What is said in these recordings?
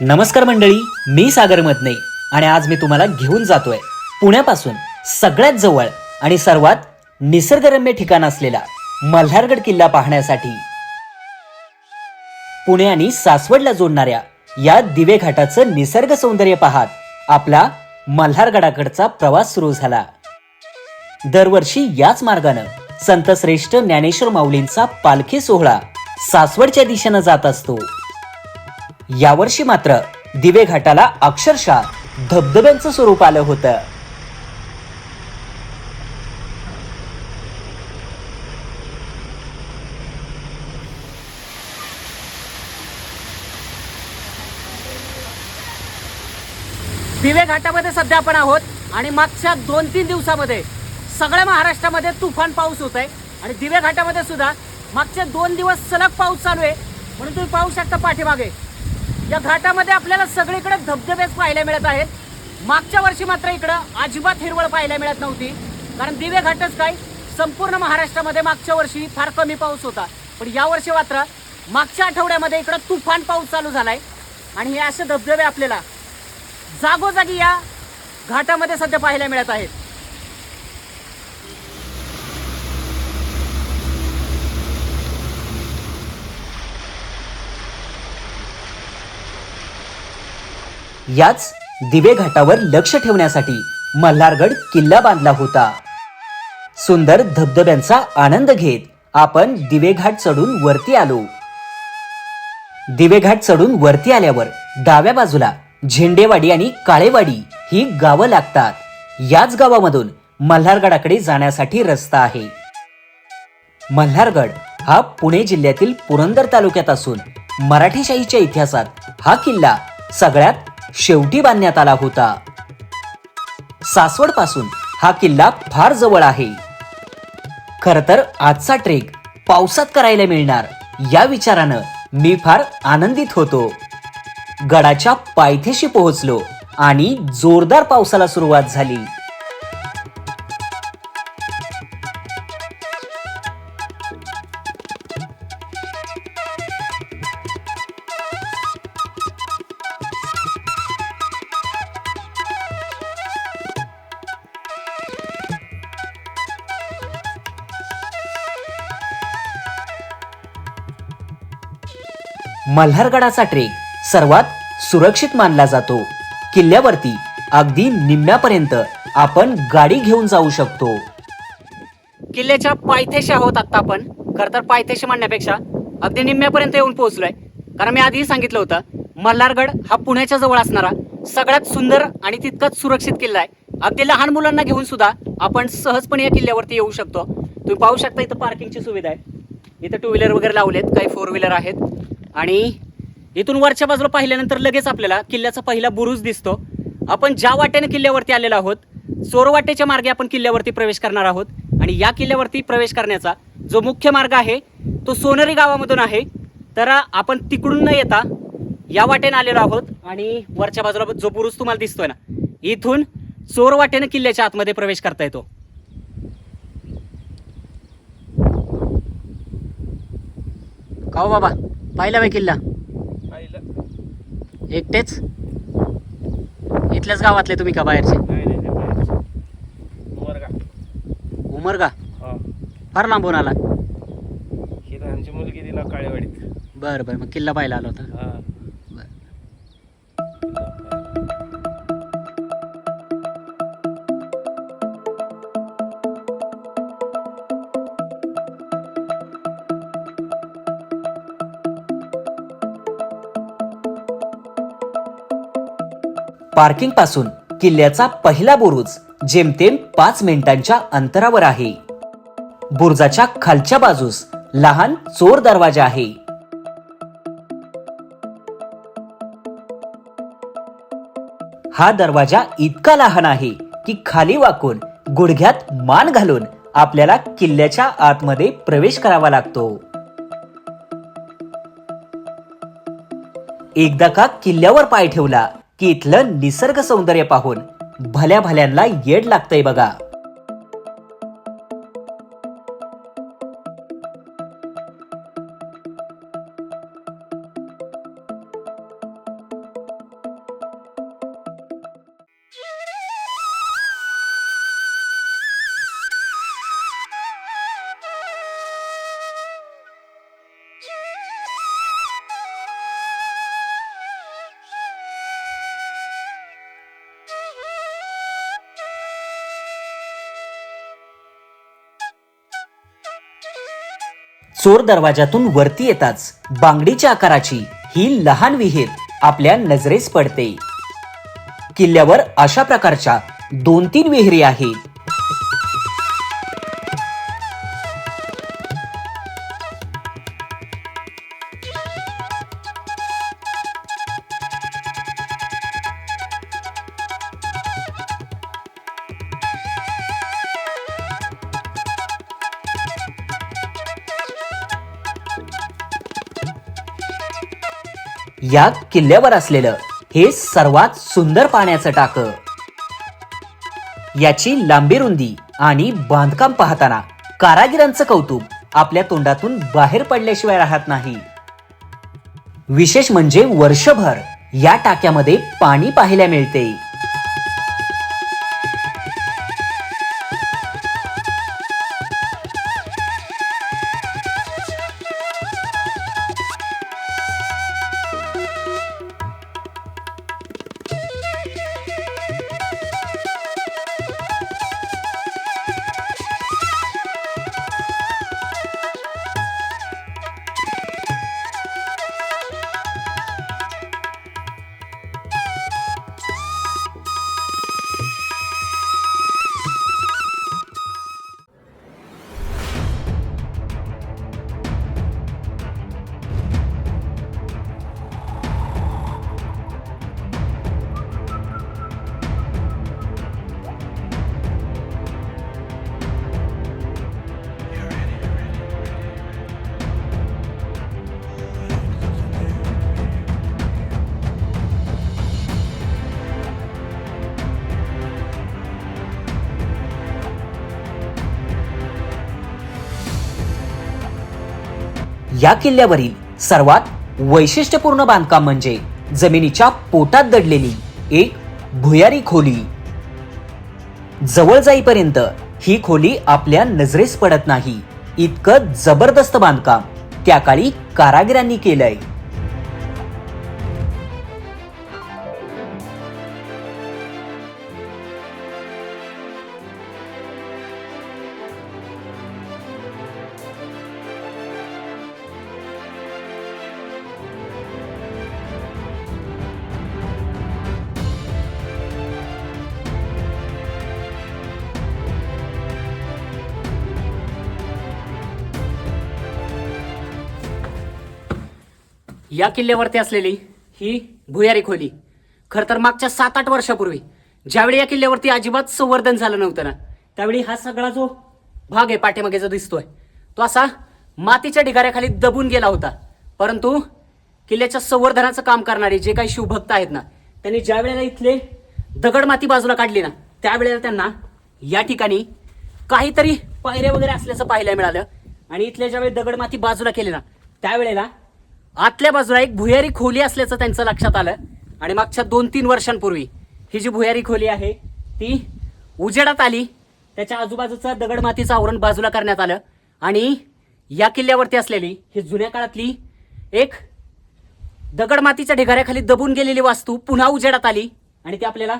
नमस्कार मंडळी मी सागर मतने आणि आज मी तुम्हाला घेऊन जातोय पुण्यापासून सगळ्यात जवळ आणि सर्वात निसर्गरम्य ठिकाण असलेला मल्हारगड किल्ला पाहण्यासाठी. पुणे आणि सासवडला जोडणाऱ्या या दिवे घाटाचं निसर्ग सौंदर्य पाहत आपला मल्हारगडाकडचा प्रवास सुरू झाला. दरवर्षी याच मार्गानं संत श्रेष्ठ ज्ञानेश्वर माऊलींचा पालखी सोहळा सासवडच्या दिशेनं जात असतो. यावर्षी मात्र दिवे घाटाला अक्षरशः धबधब्यांचं स्वरूप आलं होतं. दिवे घाटामध्ये सध्या आपण आहोत आणि मागच्या दोन तीन दिवसामध्ये सगळ्या महाराष्ट्रामध्ये तुफान पाऊस होत आहे आणि दिवे घाटामध्ये सुद्धा मागचे दोन दिवस सलग पाऊस चालू आहे. म्हणून तुम्ही पाहू शकता पाठीमागे. या घाटामध्ये आपल्याला सगळीकडे धबधबेच पाहायला मिळत आहेत. मागच्या वर्षी मात्र इकडं अजिबात हिरवळ पाहायला मिळत नव्हती. कारण दिवे घाटच काय? संपूर्ण महाराष्ट्रामध्ये मागच्या वर्षी फार कमी पाऊस होता. पण यावर्षी मात्र मागच्या आठवड्यामध्ये इकडं तुफान पाऊस चालू झालाय. आणि हे असे धबधबे आपल्याला जागोजागी या घाटामध्ये सध्या पाहायला मिळत आहेत. याच दिवे घाटावर लक्ष ठेवण्यासाठी मल्हारगड किल्ला बांधला होता. सुंदर धबधब्यांचा आनंद घेत आपण दिवे घाट चढून वरती आलो. दिवेघाट चढून वरती आल्यावर डाव्या बाजूला झेंडेवाडी आणि काळेवाडी ही गावं लागतात. याच गावामधून मल्हारगडाकडे जाण्यासाठी रस्ता आहे. मल्हारगड हा पुणे जिल्ह्यातील पुरंदर तालुक्यात असून मराठीशाहीच्या इतिहासात हा किल्ला सगळ्यात शेवटी बांधण्यात आला होता. सासवडपासून हा किल्ला फार जवळ आहे. खर तर आजचा ट्रेक पावसात करायला मिळणार या विचारानं मी फार आनंदित होतो. गडाच्या पायथ्याशी पोहोचलो आणि जोरदार पावसाला सुरुवात झाली. मल्हारगडाचा ट्रेक सर्वात सुरक्षित मानला जातो. किल्ल्यावरती अगदी निम्म्यापर्यंत आपण गाडी घेऊन जाऊ शकतो. किल्ल्याच्या पायथ्याशी आहोत आता आपण. खरं तर पायथ्याशी म्हणण्यापेक्षा अगदी निम्म्यापर्यंत येऊन पोहोचलोय. कारण मी आधीही सांगितलं होतं मल्हारगड हा पुण्याच्या जवळ असणारा सगळ्यात सुंदर आणि तितकाच सुरक्षित किल्ला आहे. अगदी लहान मुलांना घेऊन सुद्धा आपण सहजपणे या किल्ल्यावरती येऊ शकतो. तुम्ही पाहू शकता इथं पार्किंगची सुविधा आहे. इथं टू व्हीलर वगैरे लावलेत काही फोर व्हीलर आहेत. आणि इथून वरच्या बाजूला पाहिल्यानंतर लगेच आपल्याला किल्ल्याचा पहिला बुरुज दिसतो. आपण ज्या वाट्याने किल्ल्यावरती आलेलो आहोत चोरवाटेच्या मार्गे आपण किल्ल्यावरती प्रवेश करणार आहोत. आणि या किल्ल्यावरती प्रवेश करण्याचा जो मुख्य मार्ग आहे तो सोनरी गावामधून आहे. तर आपण तिकडून न येता या वाटेने आलेलो आहोत आणि वरच्या बाजूला जो बुरुज तुम्हाला दिसतोय ना इथून चोर किल्ल्याच्या आतमध्ये प्रवेश करता येतो. का बाबा. पाहिला बाई किल्ला. एकटेच? इथल्याच गावातले तुम्ही का बाहेरचे. उमरगा. उमरगा? हा. फार लांबून आला. आमची मुलगी दिला काळेवाडीत. बरं बरं मग किल्ला पाहायला आला होता. पार्किंगपासून किल्ल्याचा पहिला बुरुज जेमतेम पाच मिनिटांच्या अंतरावर आहे. बुरुजाच्या खालच्या बाजूस लहान चोर दरवाजा आहे. हा दरवाजा इतका लहान आहे की खाली वाकून गुडघ्यात मान घालून आपल्याला किल्ल्याच्या आतमध्ये प्रवेश करावा लागतो. एकदा का किल्ल्यावर पाय ठेवला की इथलं निसर्ग सौंदर्य पाहून भल्या भल्यांना येड लागतंय बघा. चोर दरवाजातून वरती येताच बांगडीच्या आकाराची ही लहान विहीर आपल्या नजरेस पडते. किल्ल्यावर अशा प्रकारच्या दोन तीन विहिरी आहेत या किल्ल्यावर असलेलं हे सर्वात सुंदर पाण्याचं टाक. याची लांबी रुंदी आणि बांधकाम पाहताना कारागिरांचं कौतुक आपल्या तोंडातून बाहेर पडल्याशिवाय राहत नाही. विशेष म्हणजे वर्षभर या टाक्यामध्ये पाणी पाहायला मिळते. या किल्ल्यावरील सर्वात वैशिष्ट्यपूर्ण बांधकाम म्हणजे जमिनीच्या पोटात दडलेली एक भुयारी खोली. जवळ जाईपर्यंत ही खोली आपल्या नजरेस पडत नाही. इतकं जबरदस्त बांधकाम त्या काळी कारागिरांनी केलंय. या किल्ल्यावरती असलेली ही भुयारी खोली खर तर मागच्या सात आठ वर्षापूर्वी ज्यावेळी या किल्ल्यावरती अजिबात संवर्धन झालं नव्हतं ना त्यावेळी हा सगळा जो भाग आहे पाठीमागे जो दिसतोय तो असा मातीच्या ढिगाऱ्याखाली दबून गेला होता. परंतु किल्ल्याच्या संवर्धनाचं काम करणारे जे काही शिवभक्त आहेत ना त्यांनी ज्या वेळेला इथले दगड माती बाजूला काढली ना त्यावेळेला त्यांना या ठिकाणी काहीतरी पायऱ्या वगैरे असल्याचं पाहायला मिळालं. आणि इथल्या ज्यावेळी दगड माती बाजूला केली ना त्यावेळेला आतल्या बाजूला एक भुयारी खोली असल्याचं त्यांचं लक्षात आलं. आणि मागच्या दोन तीन वर्षांपूर्वी ही जी भुयारी खोली आहे ती उजेडात आली. त्याच्या आजूबाजूचं दगड मातीचं आवरण बाजूला करण्यात आलं. आणि या किल्ल्यावरती असलेली ही जुन्या काळातली एक दगड मातीच्या ढिगाऱ्याखाली दबून गेलेली वास्तू पुन्हा उजेडात आली. आणि ती आपल्याला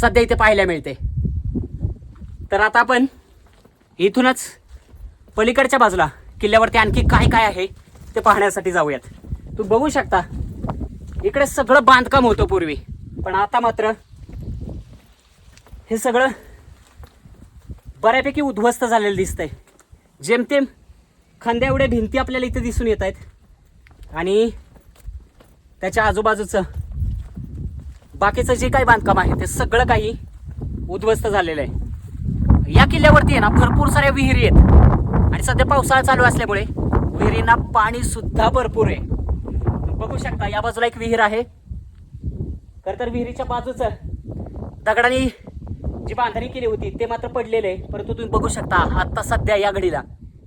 सध्या इथे पाहायला मिळते. तर आता आपण इथूनच पलीकडच्या बाजूला किल्ल्यावरती आणखी काय काय आहे ते पाहण्यासाठी जाऊयात. तू बघू शकता इकडे सगळं बांधकाम होतं पूर्वी. पण आता मात्र हे सगळं बऱ्यापैकी उद्ध्वस्त झालेलं दिसतंय. जेमतेम खांद्या एवढ्या भिंती आपल्याला इथे दिसून येत आहेत. आणि त्याच्या आजूबाजूचं बाकीचं जे काही बांधकाम आहे ते सगळं काही उद्ध्वस्त झालेलं आहे. या किल्ल्यावरती आहे ना भरपूर साऱ्या विहिरी आहेत. आणि सध्या पावसाळा चालू असल्यामुळे विहिरींना पाणी सुद्धा भरपूर आहे. बघू शकता या बाजूला एक विहीर आहे. खर तर विहिरीच्या बाजूच दगडाने जी बांधणी केली होती ते मात्र पडलेले आहे. परंतु तुम्ही बघू शकता आता सध्या या घडीला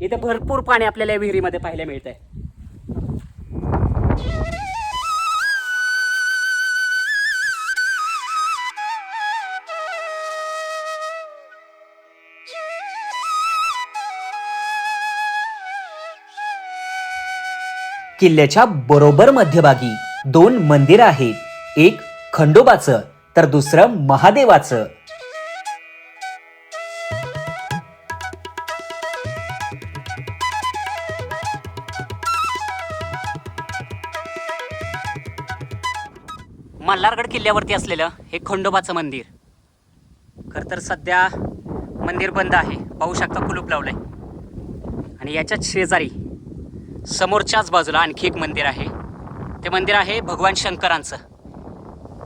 इथे भरपूर पाणी आपल्याला या विहिरीमध्ये पाहायला मिळत आहे किल्ल्याच्या बरोबर मध्यभागी दोन मंदिर आहेत. एक खंडोबाचं तर दुसरं महादेवाचं. मल्हारगड किल्ल्यावरती असलेलं हे खंडोबाचं मंदिर. खर तर सध्या मंदिर बंद आहे. पाहू शकता कुलूप लावलंय. आणि याच्याच शेजारी समोरच्याच बाजूला आणखी एक मंदिर आहे. ते मंदिर आहे भगवान शंकरांचं.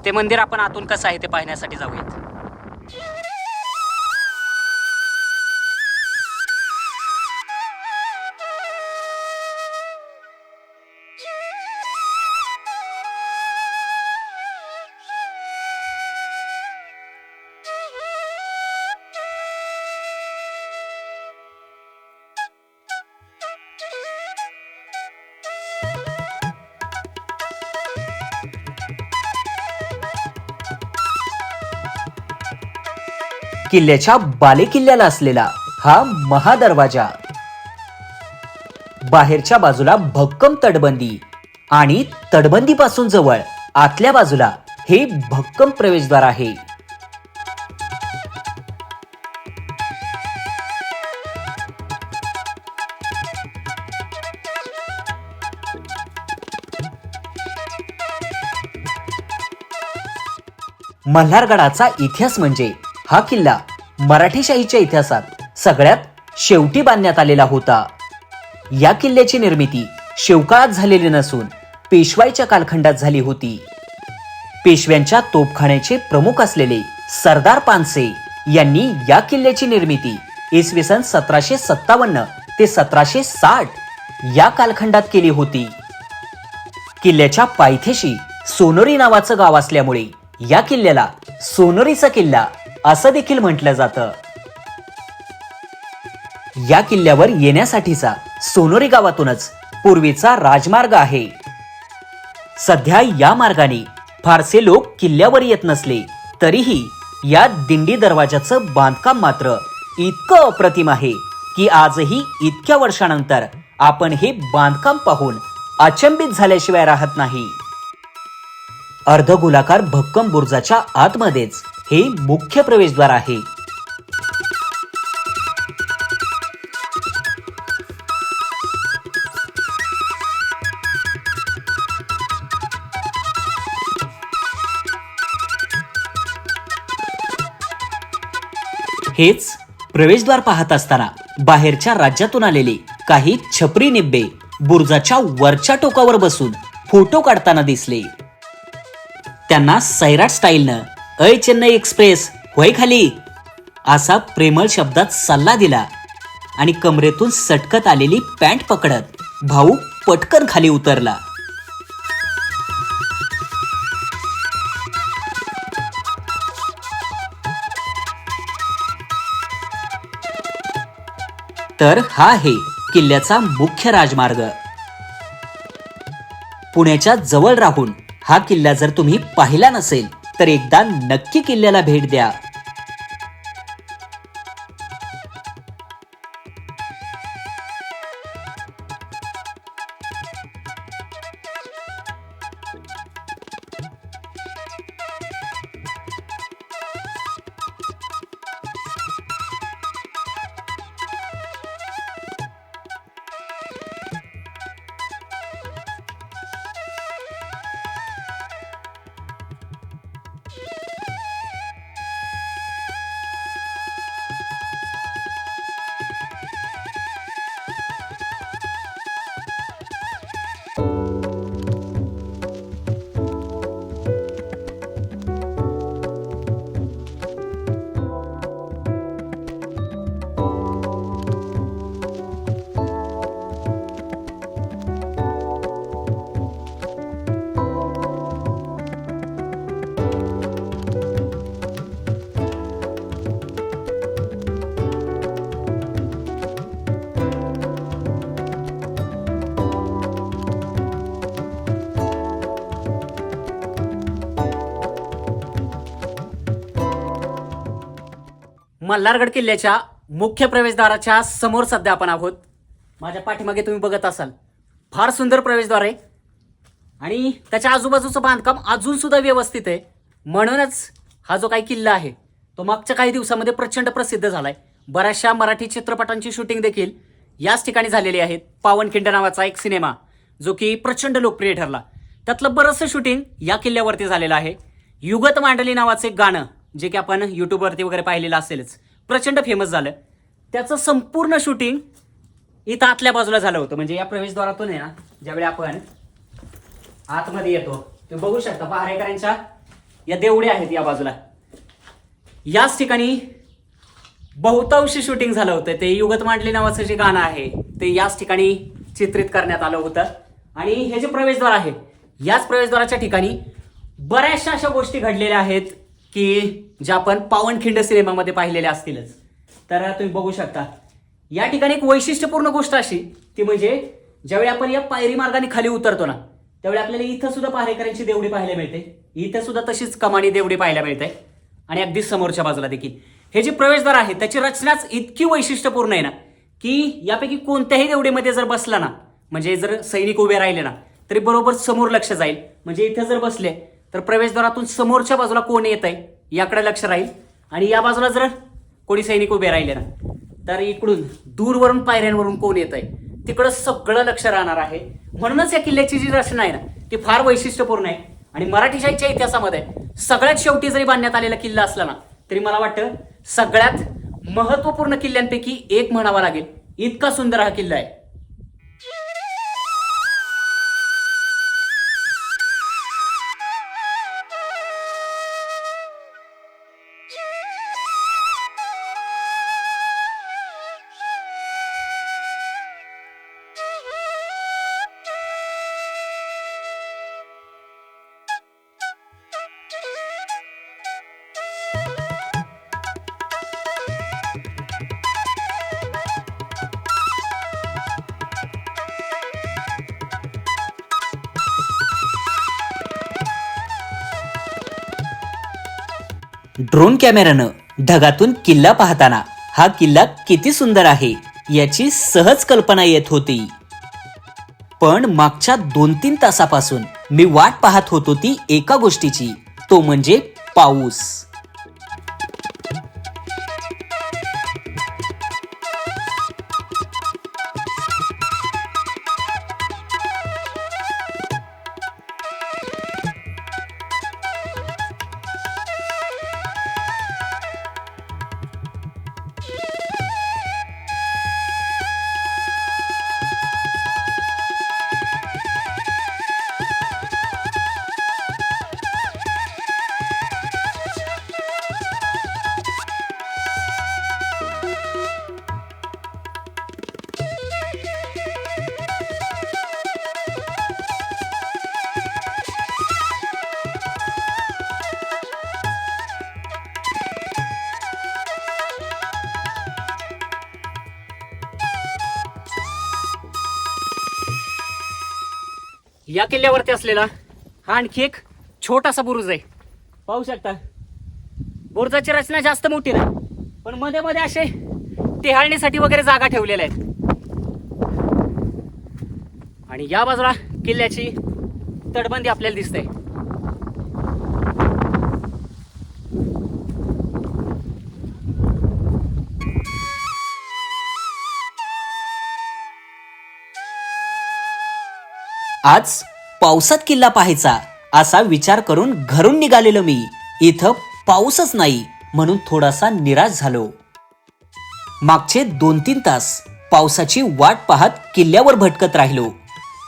ते मंदिर आपण आतून कसं आहे ते पाहण्यासाठी जाऊयात. किल्ल्याच्या बालेकिल्ल्याला असलेला हा महादरवाजा. बाहेरच्या बाजूला भक्कम तटबंदी आणि तटबंदीपासून जवळ आतल्या बाजूला हे भक्कम प्रवेशद्वार आहे. मल्हारगडाचा इतिहास म्हणजे हा किल्ला मराठीशाहीच्या इतिहासात सगळ्यात शेवटी बांधण्यात आलेला होता. या किल्ल्याची निर्मिती शेवकाळात झालेली नसून पेशवाईच्या कालखंडात झाली होती. पेशव्यांच्या तोपखान्याचे प्रमुख असलेले सरदार पानसे यांनी या किल्ल्याची निर्मिती इसवी सन सतराशे सत्तावन्न ते सतराशे साठ या कालखंडात केली होती. किल्ल्याच्या पायथ्याशी सोनोरी नावाचं गाव असल्यामुळे या किल्ल्याला सोनोरीचा किल्ला असं देखील म्हटलं जातं. या किल्ल्यावर येण्यासाठीचा सोनोरी गावातूनच पूर्वीचा राजमार्ग आहे. सध्या या मार्गाने फारसे लोक किल्ल्यावर येत नसले तरीही या दिंडी दरवाजाचं बांधकाम मात्र इतकं अप्रतिम आहे की आजही इतक्या वर्षानंतर आपण हे बांधकाम पाहून अचंबित झाल्याशिवाय राहत नाही. अर्धगोलाकार भक्कम बुर्जाच्या आतमध्येच हे मुख्य प्रवेशद्वार आहे. हेच प्रवेशद्वार पाहत असताना बाहेरच्या राज्यातून आलेले काही छपरी निब्बे बुर्जाच्या वरच्या टोकावर बसून फोटो काढताना दिसले. त्यांना सैराट स्टाईलनं अय चेन्नई एक्सप्रेस होय खाली. असा प्रेमळ शब्दात सल्ला दिला. आणि कमरेतून सटकत आलेली पॅन्ट पकडत भाऊ पटकन खाली उतरला. तर हा आहे किल्ल्याचा मुख्य राजमार्ग. पुण्याच्या जवळ राहून हा किल्ला जर तुम्ही पाहिला नसेल तर एकदा नक्की किल्ल्याला भेट द्या. मल्हारगड किल्ल्याच्या मुख्य प्रवेशद्वाराच्या समोर सध्या आपण आहोत. माझ्या पाठीमागे तुम्ही बघत असाल. फार सुंदर प्रवेशद्वार आहे. आणि त्याच्या आजूबाजूचं बांधकाम अजून सुद्धा व्यवस्थित आहे. म्हणूनच हा जो काही किल्ला आहे तो मागच्या काही दिवसामध्ये प्रचंड प्रसिद्ध झाला आहे बऱ्याचशा मराठी चित्रपटांची शूटिंग देखील याच ठिकाणी झालेली आहेत पावनखिंड नावाचा एक सिनेमा जो की प्रचंड लोकप्रिय ठरला. त्यातलं बरंचसं शूटिंग या किल्ल्यावरती झालेलं आहे. युगत मांडली नावाचं एक गाणं जे की आपण यूट्यूबवरती वगैरे पाहिलेलं असेलच. प्रचंड फेमस झालं. त्याचं संपूर्ण शूटिंग इथं आतल्या बाजूला झालं होतं. म्हणजे या प्रवेशद्वारातून आहे ना ज्यावेळी आपण आतमध्ये येतो ते बघू शकता पहारेकरांच्या या देवड्या आहेत या बाजूला. याच ठिकाणी बहुतांशी शूटिंग झालं होतं. ते युगत मांडली नावाचं जे गाणं आहे ते याच ठिकाणी चित्रित करण्यात आलं होतं. आणि हे जे प्रवेशद्वार आहे याच प्रवेशद्वाराच्या ठिकाणी बऱ्याचशा अशा गोष्टी घडलेल्या आहेत. की जे आपण पावनखिंड सिनेमामध्ये पाहिलेल्या असतीलच. तर तुम्ही बघू शकता. या ठिकाणी एक वैशिष्ट्यपूर्ण गोष्ट अशी ती म्हणजे ज्यावेळी आपण या पायरी मार्गाने खाली उतरतो ना त्यावेळी आपल्याला इथं सुद्धा पहारेकरांची देवडी पाहायला मिळते. इथं सुद्धा तशीच कमानी देवडी पाहायला मिळते. आणि अगदी समोरच्या बाजूला देखील. हे जे प्रवेशद्वार आहे त्याची रचनाच इतकी वैशिष्ट्यपूर्ण आहे ना की यापैकी कोणत्याही देवडीमध्ये जर बसला ना म्हणजे जर सैनिक उभे राहिले ना तरी बरोबर समोर लक्ष जाईल. म्हणजे इथे जर बसले तर प्रवेशद्वारातून समोरच्या बाजूला कोण येत आहे याकडे लक्ष राहील. आणि या बाजूला जर कोणी सैनिक उभे राहिले ना तर इकडून दूरवरून पायऱ्यांवरून कोण येत आहे तिकडं सगळं लक्ष राहणार आहे. म्हणूनच या किल्ल्याची जी रचना आहे ना ती फार वैशिष्ट्यपूर्ण आहे. आणि मराठीशाहीच्या इतिहासामध्ये सगळ्यात शेवटी जरी बांधण्यात आलेला किल्ला असला ना तरी मला वाटतं सगळ्यात महत्त्वपूर्ण किल्ल्यांपैकी एक म्हणावा लागेल. इतका सुंदर हा किल्ला आहे. ड्रोन कॅमेऱ्यानं ढगातून किल्ला पाहताना हा किल्ला किती सुंदर आहे याची सहज कल्पना येत होती. पण मागच्या दोन तीन तासापासून मी वाट पाहत होतो ती एका गोष्टीची तो म्हणजे पाऊस. या किल्ल्यावरती असलेला हा आणखी एक छोटासा बुरुज आहे. पाहू शकता. बुरुजाची रचना जास्त मोठी नाही पण मध्ये मध्ये असे टेहाळणीसाठी वगैरे जागा ठेवलेल्या आहेत. आणि या बाजूला किल्ल्याची तटबंदी आपल्याला दिसते आज पावसात किल्ला पाहायचा असा विचार करून घरून निघालेलो मी. इथं पाऊसच नाही म्हणून थोडासा निराश झालो. मागचे दोन तीन तास पावसाची वाट पाहत किल्ल्यावर भटकत राहिलो.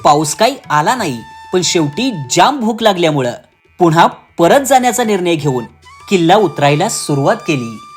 पाऊस काही आला नाही पण शेवटी जाम भूक लागल्यामुळं. पुन्हा परत जाण्याचा निर्णय घेऊन किल्ला उतरायला सुरुवात केली.